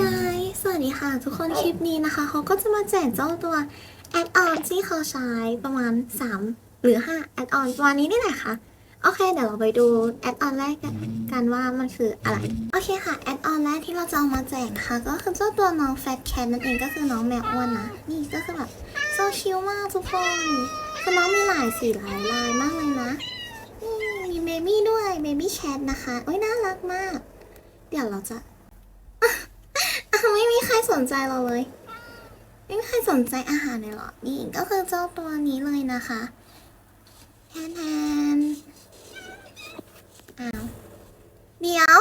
กายสวัสดีค่ะ ทุกคนคลิปนี้นะคะ เขาก็จะมาแจกเจ้าตัวแอดออนที่เขาใช้ประมาณ 3 หรือ5แอดออนประมาณนี้นี่แหละค่ะ โอเค เดี๋ยวเราไปดูแอดออนแรกกันว่ามันคืออะไร โอเคค่ะ แอดออนแรกที่เราจะเอามาแจกนะคะก็คือเจ้าตัวน้องแฟตแคทนั่นเองก็คือน้องแมวอ้วนนะ นี่ก็คือแบบโซชิลมากทุกคนคือน้องมีหลายสีหลายลายมากเลยนะนี่มีเบบี้ด้วยเบบี้แชทนะคะโอ้ยน่ารักมาก เดี๋ยวเราจะ รสนใจเราเลย ไม่มีใครสนใจอาหารเลยเหรอ นี่ก็คือเจ้าตัวนี้เลยนะคะแทนแทนอ้าวเดี๋ยว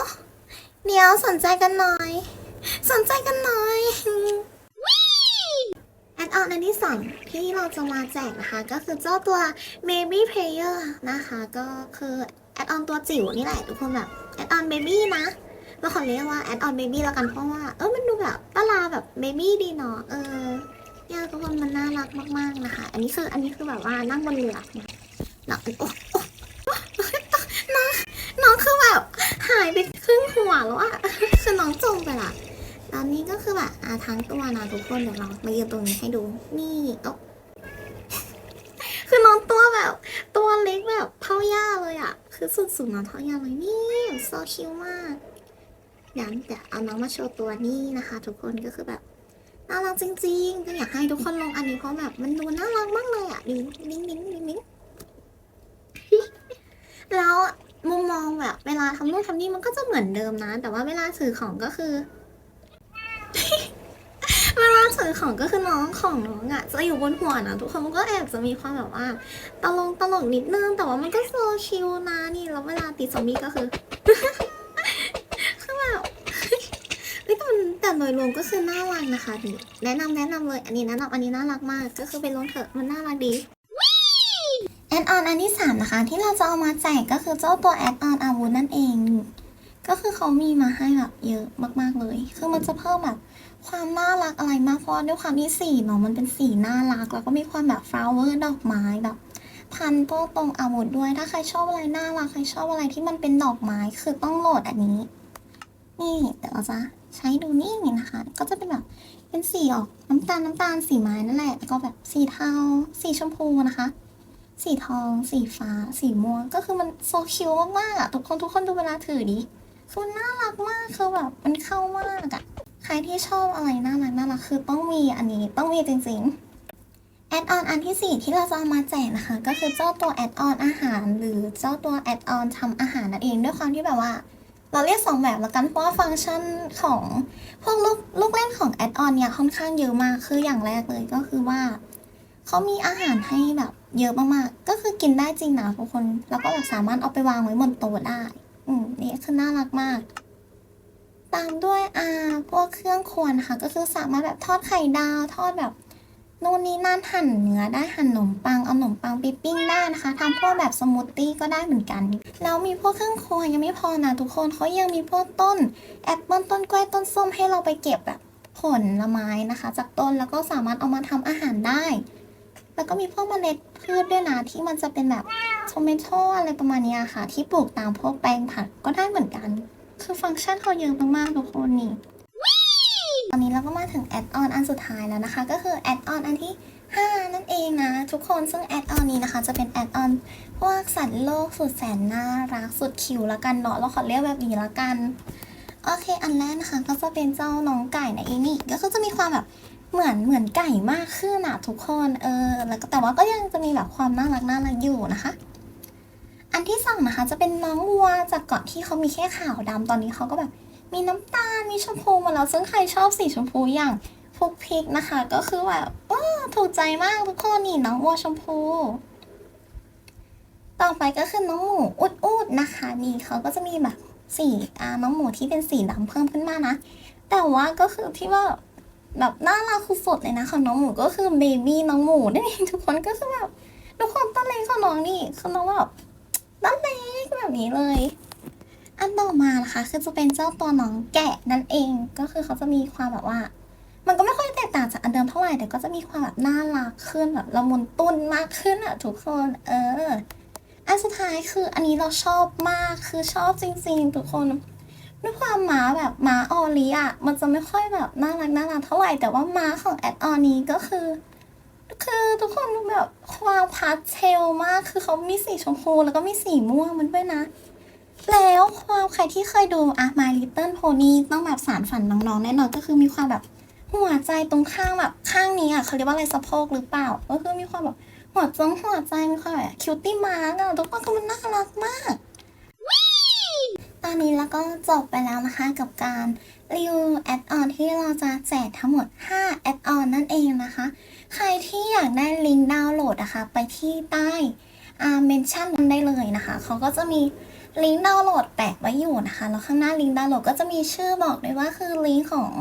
เดี๋ยวสนใจกันหน่อย สนใจกันหน่อยแอดออนอันที่สองที่เราจะมาแจกนะคะ ก็คือเจ้าตัว Baby Player นะคะ ก็คือแอดออนตัวจิ๋วนี่แหละทุกคนแบบแอดออนเบบี้นะเราขอเรียกว่าแอดออนเบบี้แล้วกันเพราะว่าเออม ดูแบบตาลาแบบเบบี้ดีเนาะเออเนี่ยทุกคนมันน่ารักมากๆนะคะ อันนี้คืออันนี้คือแบบว่านั่งบนเรือเนี่ยนาะโอ้โอ้น้องน้องคือแบบหายไปครึ่งหัวแล้วอะคือน้องจมไปละตอนนี้ก็คือแบบอาทั้งตัวนะทุกคนเดี๋ยวเรามายืนตรงนี้ให้ดูนี่โอ้คือน้องตัวแบบ ตัวเล็กแบบเท่าย่าเลยอะคือสุดๆน้องเท่าย่าเลยนี่โซคิวมาก เดี๋ยวเดี๋ยวเอาน้องมาโชว์ตัวนี่นะคะ ทุกคนก็คือแบบน่ารักจริงๆก็อยากให้ทุกคนลงอันนี้เพราะแบบมันดูน่ารักมากเลยอะดิ้งดิ้งดิ้งดิ้งดิ้งแล้วมุมมองแบบ เวลาทำนู่นทำนี่มันก็จะเหมือนเดิมนะ แต่ว่าเวลาถือของก็คือ เวลาถือของก็คือน้องของน้องอะ จะอยู่บนหัวนะทุกคนมันก็แอบจะมีความแบบว่าตลงตลกนิดนึงแต่ว่ามันก็โซชิลนะนี่แล้วเวลาตีซอมบี้ก็คือ คือแบบ เฮ้ยแต่มันแต่ โดยรวมก็คือน่ารักนะคะนี่แนะนำแนะนำเลยอันนี้แนะนำอันนี้น่ารักมาก ก็คือไปลงเถอะมันน่ารักดีแอดออนอันที่สามนะคะ ที่เราจะเอามาแจกก็คือเจ้าตัวแอดออนอาวุธนั่นเอง ก็คือเขามีมาให้แบบเยอะมาก ๆเลย คือมันจะเพิ่มแบบความน่ารักอะไรมากเพราะด้วยความที่สีเนาะมันเป็นสีน่ารัก แล้วก็มีความแบบฟลาวเวอร์ดอกไม้แบบพันตัวตรงอาวุธด้วย ถ้าใครชอบอะไรน่ารักใครชอบอะไรที่มันเป็นดอกไม้คือต้องโหลดอันนี้ นี่เดี๋ยวเราจะ ใช้ดูนี่นะคะ ก็จะเป็นแบบเป็นสีออกน้ำตาลน้ำตาลสีไม้นั่นแหละแล้วก็แบบสีเทาสีชมพูนะคะ สีทอง สีฟ้า สีม่วง ก็คือมันโซคิวมากๆอะทุกคนทุกคนดูเวลาถือดิคือมันน่ารักมากคือแบบมันเข้ามากอะใครที่ชอบอะไรน่ารักน่ารักคือต้องมีอันนี้ต้องมีจริงๆแอดออนอันที่สี่ที่เราจะเอามาแจกนะคะ ก็คือเจ้าตัวแอดออนอาหาร หรือเจ้าตัวแอดออนทำอาหารนั่นเองด้วยความที่แบบว่า เราเรียกสองแบบละกัน เพราะว่าฟังก์ชันของพวกลูกลูกเล่นของแอดออนเนี่ยค่อนข้างเยอะมาก คืออย่างแรกเลยก็คือว่า เขามีอาหารให้แบบเยอะมากๆ ก็คือกินได้จริงนะทุกคน แล้วก็แบบสามารถเอาไปวางไว้บนโต๊ะได้ อืมนี่คือน่ารักมาก ตามด้วยอ่าพวกเครื่องครัวนะคะ ก็คือสามารถแบบทอดไข่ดาว ทอดแบบ นู่นนี่นั่นหั่นเนื้อได้หั่นขนมปัง เอาขนมปังไปปิ้งได้นะคะทำพวกแบบสมูทตี้ก็ได้เหมือนกัน แล้วมีพวกเครื่องครัวยังไม่พอนะทุกคนเขายังมีพวกต้นแอปเปิลต้นกล้วยต้นส้มให้เราไปเก็บแบบผลไม้นะคะ จากต้นแล้วก็สามารถเอามาทำอาหารได้ แล้วก็มีพวกเมล็ดพืชด้วยนะที่มันจะเป็นแบบโทเมโตอะไรประมาณนี้ค่ะ ที่ปลูกตามพวกแปลงผักก็ได้เหมือนกัน คือฟังก์ชันเขาเยอะมากๆทุกคนนี่ อนนี้เราก็มาถึงแอดออนอันสุดท้ายแล้วนะคะ ก็คือแอดออนอันที่ 5 นั่นเองนะ ทุกคนซึ่งแอดออนนี้นะคะ จะเป็นแอดออนพวกสัตว์โลกสุดแสนน่ารักสุดคิวละกันเนาะเราขอเรียกแบบนี้ละกัน โอเค อันแรกนะคะ ก็จะเป็นเจ้าน้องไก่นะเองนี่ก็คือจะมีความแบบเหมือนเหมือนไก่มากขึ้นอะทุกคนเออแล้วก็แต่ว่าก็ยังจะมีแบบความน่ารักน่ารักอยู่นะคะ อันที่สองนะคะ จะเป็นน้องวัวจากเกาะที่เขามีแค่ขาวดำตอนนี้เขาก็แบบ มีน้ำตาล มีชมพูมาแล้วซึ่งใครชอบสีชมพูอย่างฟุกพิกนะคะ ก็คือแบบว้ถูกใจมากทุกคนนี่น้องวัวชมพู ต่อไปก็คือน้องหมูอุดอุดนะคะนี่เขาก็จะมีแบบสีอ่าน้องหมูที่เป็นสีดำเพิ่มขึ้นมานะ แต่ว่าก็คือที่ว่าแบบน่ารักสุดเลยนะของน้องหมูก็คือเบบี้น้องหมูนั่นเองทุกคนก็คือแบบทุกคนต้นเล็กของน้องนี่คือน้องแบบต้นเล็กแบบนี้เลย อันต่อมานะคะคือจะเป็นเจ้าตัวน้องแกะนั่นเองก็คือเขาจะมีความแบบว่า มันก็ไม่ค่อยแตกต่างจากอันเดิมเท่าไหร่แต่ก็จะมีความแบบน่ารักขึ้นแบบละมุนตุ้นมากขึ้นอะทุกคนเอออันสุดท้ายคืออันนี้เราชอบมากคือชอบจริงๆ ทุกคนด้วยความม้าแบบม้าออลีอะมันจะไม่ค่อยแบบน่ารักน่ารักเท่าไหร่แต่ว่าม้าของแอดออนนี้ก็คือคือทุกคนแบบความพาสเทลมากคือเขามีสีชมพูแล้วก็มีสีม่วงมันด้วยนะ แล้วความใครที่เคยดูอะ My Little Pony ต้องแบบสารฝันน้องๆแน่นอนก็คือมีความแบบหัวใจตรงข้างแบบข้างนี้อะเขาเรียกว่าอะไรสะโพกหรือเปล่า ก็คือมีความแบบหัวจงหัวใจมีความแบบคิวตี้มาร์กอะทุกคนคือมันน่ารักมากตอนนี้แล้วก็จบไปแล้วนะคะกับการรีวิวแอดออนที่เราจะแจกทั้งหมด 5 แอดออนนั่นเองนะคะ ใครที่อยากได้ลิงก์ดาวน์โหลดนะคะ ไปที่ใต้อ่าเมนชั่นได้เลยนะคะ เขาก็จะมี ลิงก์ดาวน์โหลดแปะไว้อยู่นะคะ แล้วข้างหน้าลิงก์ดาวน์โหลดก็จะมีชื่อบอกด้วยว่าคือลิงก์ของ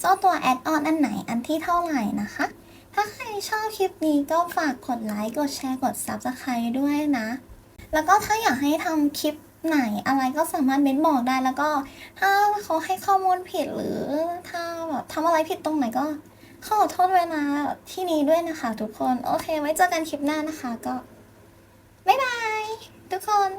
เจ้าตัวแอดออนอันไหนอันที่เท่าไหร่นะคะ ถ้าใครชอบคลิปนี้ก็ฝากกดไลค์ กดแชร์ กด Subscribe ด้วยนะ แล้วก็ถ้าอยากให้ทำคลิปไหนอะไรก็สามารถเม้นบอกได้แล้วก็ถ้าเขาให้ข้อมูลผิดหรือถ้าแบบทำอะไรผิดตรงไหนก็ขอโทษเวลาที่นี้ด้วยนะคะทุกคน โอเค ไว้เจอกันคลิปหน้านะคะก็บ๊ายบายทุกคน